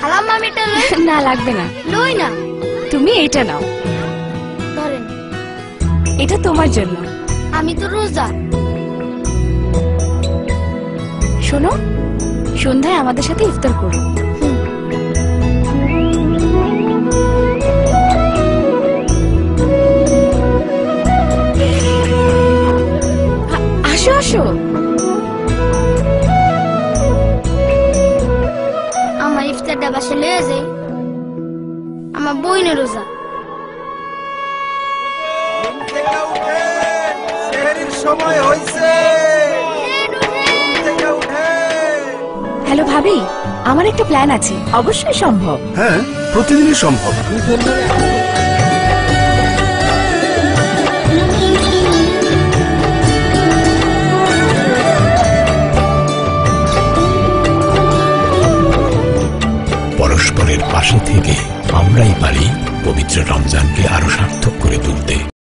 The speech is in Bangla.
খালাম্মা আমি এটা লই না লাগবে না। লই না। তুমি এটা নাও। ধরেন। এটা তোমার জন্য। আমি তো রোজা। শোনো সন্ধ্যায় আমাদের সাথে ইফতার করো। আসো আসো। বাসে লয়ে যাই। আমার রোজা। সময় হয়েছে হ্যালো ভাবি আমার একটা প্ল্যান আছে অবশ্যই সম্ভব। হ্যাঁ প্রতিদিনই সম্ভব। পরস্পরের পাশে থেকে আমরাই পারি পবিত্র রমজানকে আরও সার্থক করে তুলতে।